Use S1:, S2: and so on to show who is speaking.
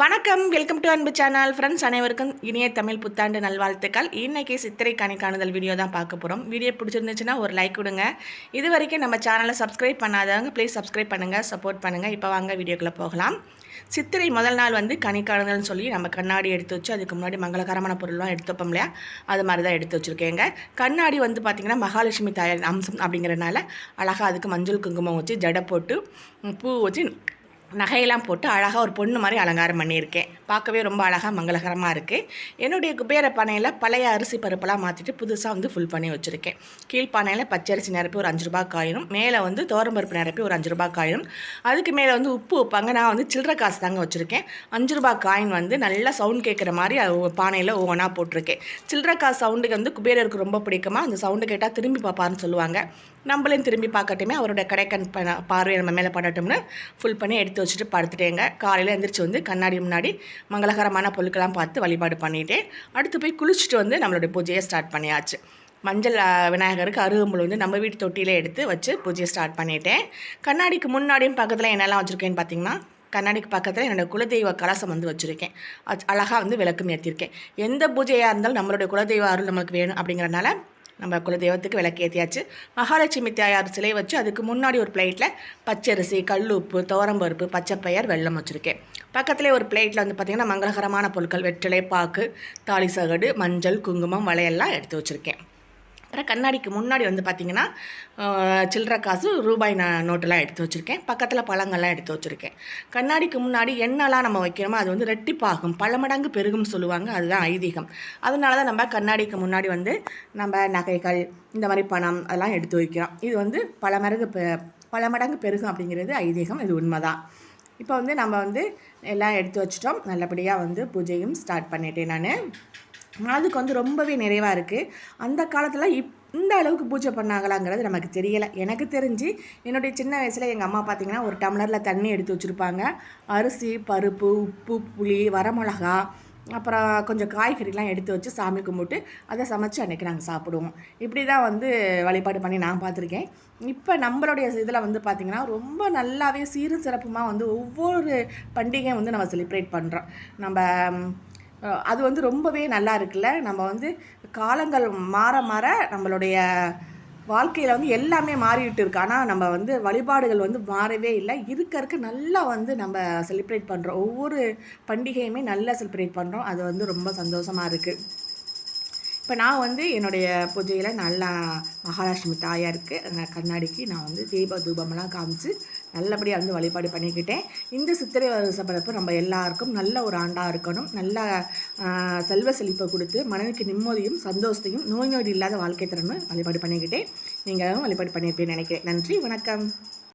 S1: வணக்கம் welcome to Anbu channel friends அனைவருக்கும் இனிய தமிழ் புத்தாண்டு நல்வாழ்த்துக்கள். இன்றைக்கி சித்திரை கணிக்காணுதல் வீடியோ தான் பார்க்க போகிறோம் வீடியோ பிடிச்சிருந்துச்சுன்னா ஒரு லைக் கொடுங்க. இது வரைக்கும் நம்ம சேனலை சப்ஸ்கிரைப் பண்ணாதவங்க ப்ளீஸ் சப்ஸ்கிரைப் பண்ணுங்கள் சப்போர்ட் பண்ணுங்கள் இப்போ வாங்க வீடியோக்குள்ளே போகலாம். சித்திரை முதல் நாள் வந்து கணிக்காணுதல்னு சொல்லி நம்ம கண்ணாடி எடுத்து வச்சு அதுக்கு முன்னாடி மங்களகரமான பொருள்லாம் எடுத்து வைப்போம் இல்லையா? அது மாதிரி தான் எடுத்து வச்சுருக்கேங்க. கண்ணாடி வந்து பார்த்திங்கன்னா மகாலட்சுமி தாயார் அம்சம் அப்படிங்கிறனால அழகாக அதுக்கு மஞ்சள் குங்குமம் வச்சு ஜடை போட்டு பூ வச்சு நகையெல்லாம் போட்டு அழகாக ஒரு பொண்ணு மாதிரி அலங்காரம் பண்ணியிருக்கேன். பார்க்கவே ரொம்ப அழகாக மங்களகரமாக இருக்குது என்னுடைய குபேர பானையில் பழைய அரிசி பருப்பெல்லாம் மாற்றிட்டு புதுசாக வந்து ஃபுல் பண்ணி வச்சுருக்கேன். கீழ்ப்பானையில் பச்சரிசி நிரப்பி ஒரு அஞ்சு ரூபா காயினும் மேலே வந்து பருப்பு நிரப்பி ஒரு அஞ்சு ரூபா காயினும் அதுக்கு மேலே வந்து உப்பு வைப்பாங்க நான் வந்து சில்லற காசு தாங்க வச்சுருக்கேன். அஞ்சு ரூபா காயின் வந்து நல்லா சவுண்ட் கேட்குற மாதிரி பானையில் ஒவ்வொன்றா போட்டிருக்கேன். சில்லற காசு சவுண்டுக்கு வந்து குபேரருக்கு ரொம்ப பிடிக்குமா? அந்த சவுண்டு கேட்டால் திரும்பி பார்ப்பாருன்னு சொல்லுவாங்க. நம்மளையும் திரும்பி பார்க்கட்டுமே அவரோட கடைக்கண் ப பார்வை நம்ம மேலே படட்டும்னு ஃபுல் பண்ணி எடுத்து வச்சுட்டு படுத்துட்டேங்க. காலையில் எழுந்திரிச்சு வந்து கண்ணாடி முன்னாடி மங்களகரமான பொருட்கள்லாம் பார்த்து வழிபாடு பண்ணிட்டேன் அடுத்து போய் குளிச்சுட்டு வந்து நம்மளுடைய பூஜையை ஸ்டார்ட் பண்ணியாச்சு. மஞ்சள் விநாயகருக்கு அருகம்புல் வந்து நம்ம வீட்டு தொட்டியில் எடுத்து வச்சு பூஜையை ஸ்டார்ட் பண்ணிட்டேன். கண்ணாடிக்கு முன்னாடியும் பக்கத்தில் என்னெல்லாம் வச்சுருக்கேன்னு பார்த்தீங்கன்னா கண்ணாடிக்கு பக்கத்தில் என்னோடய குலதெய்வ கலசம் வந்து வச்சுருக்கேன். அழகாக வந்து விளக்கும் ஏற்றிருக்கேன் எந்த பூஜையாக இருந்தாலும் நம்மளுடைய குலதெய்வ அருள் நம்மளுக்கு வேணும் அப்படிங்கிறனால நம்ம குலதெய்வத்துக்கு விளக்கு ஏற்றியாச்சு மகாலட்சுமி தாயார் சிலை வச்சு அதுக்கு முன்னாடி ஒரு பிளேட்டில் பச்சரிசி கல்லுப்பு துவரம்பருப்பு பச்சைப்பயர் வெல்லம் வச்சுருக்கேன். பக்கத்துலேயே ஒரு பிளேட்டில் வந்து பார்த்திங்கன்னா மங்களகரமான பொருட்கள் வெற்றிலை பாக்கு தாலி சகடு மஞ்சள் குங்குமம் வளையெல்லாம் எடுத்து வச்சுருக்கேன். அப்புறம் கண்ணாடிக்கு முன்னாடி வந்து பார்த்திங்கன்னா சில்லற காசு ரூபாய் நான் நோட்டெல்லாம் எடுத்து வச்சுருக்கேன். பக்கத்தில் பழங்கள்லாம் எடுத்து வச்சுருக்கேன். கண்ணாடிக்கு முன்னாடி என்னெல்லாம் நம்ம வைக்கிறோமோ அது வந்து ரெட்டிப்பாகும். பல மடங்கு பெருகும் சொல்லுவாங்க. அதுதான் ஐதீகம். அதனால தான் நம்ம கண்ணாடிக்கு முன்னாடி வந்து நம்ம நகைகள் இந்த மாதிரி பணம் அதெல்லாம் எடுத்து வைக்கிறோம். இது வந்து பல மடங்கு பெ- பல மடங்கு பெருகும் அப்படிங்கிறது ஐதீகம். இது உண்மைதான். இப்போ வந்து நம்ம வந்து எல்லாம் எடுத்து வச்சிட்டோம். நல்லபடியாக வந்து பூஜையும் ஸ்டார்ட் பண்ணிட்டேன் நான். அதுக்கு வந்து ரொம்பவே நிறைவாக இருக்குது அந்த காலத்தில் இப் இந்த அளவுக்கு பூஜை பண்ணாங்களாங்கிறது நமக்கு தெரியலை. எனக்கு தெரிஞ்சு என்னுடைய சின்ன வயசில் எங்கள் அம்மா பார்த்தீங்கன்னா ஒரு டம்ளரில் தண்ணி எடுத்து வச்சுருப்பாங்க. அரிசி பருப்பு உப்பு புளி வரமிளகா அப்புறம் கொஞ்சம் காய்கறிலாம் எடுத்து வச்சு சாமி கும்பிட்டு அதை சமைச்சு அன்றைக்கி நாங்கள் சாப்பிடுவோம். இப்படி தான் வந்து வழிபாடு பண்ணி நான் பார்த்துருக்கேன் இப்போ நம்மளுடைய இதில் வந்து பார்த்திங்கன்னா ரொம்ப நல்லாவே சீரும் சிறப்புமாக வந்து ஒவ்வொரு பண்டிகையும் வந்து நம்ம செலிப்ரேட் பண்ணுறோம் நம்ம அது வந்து ரொம்பவே நல்லா இருக்குல்ல? நம்ம வந்து காலங்கள் மாற மாற நம்மளுடைய வாழ்க்கையில் வந்து எல்லாமே மாறிட்டு இருக்கு. ஆனால் நம்ம வந்து வழிபாடுகள் வந்து மாறவே இல்லை. இருக்க இருக்க நல்லா வந்து நம்ம செலிப்ரேட் பண்ணுறோம் ஒவ்வொரு பண்டிகையுமே நல்லா செலிப்ரேட் பண்ணுறோம் அது வந்து ரொம்ப சந்தோஷமாக இருக்குது இப்போ நான் வந்து என்னுடைய பூஜையில் நல்லா மகாலட்சுமி தாயாருக்கு அந்த கண்ணாடிக்கு நான் வந்து தீப தூபமெல்லாம் காமிச்சு நல்லபடியாக வந்து வழிபாடு பண்ணிக்கிட்டேன். இந்த சித்திரை வருஷப்படப்பு நம்ம எல்லாருக்கும் நல்ல ஒரு ஆண்டாக இருக்கணும். நல்ல செல்வ செழிப்பை கொடுத்து மனதுக்கு நிம்மதியும் சந்தோஷத்தையும் நோய் நொடி இல்லாத வாழ்க்கை தரணும் வழிபாடு பண்ணிக்கிட்டேன். நீங்களும் வழிபாடு பண்ணியிருப்பேன் நினைக்கிறேன். நன்றி வணக்கம்.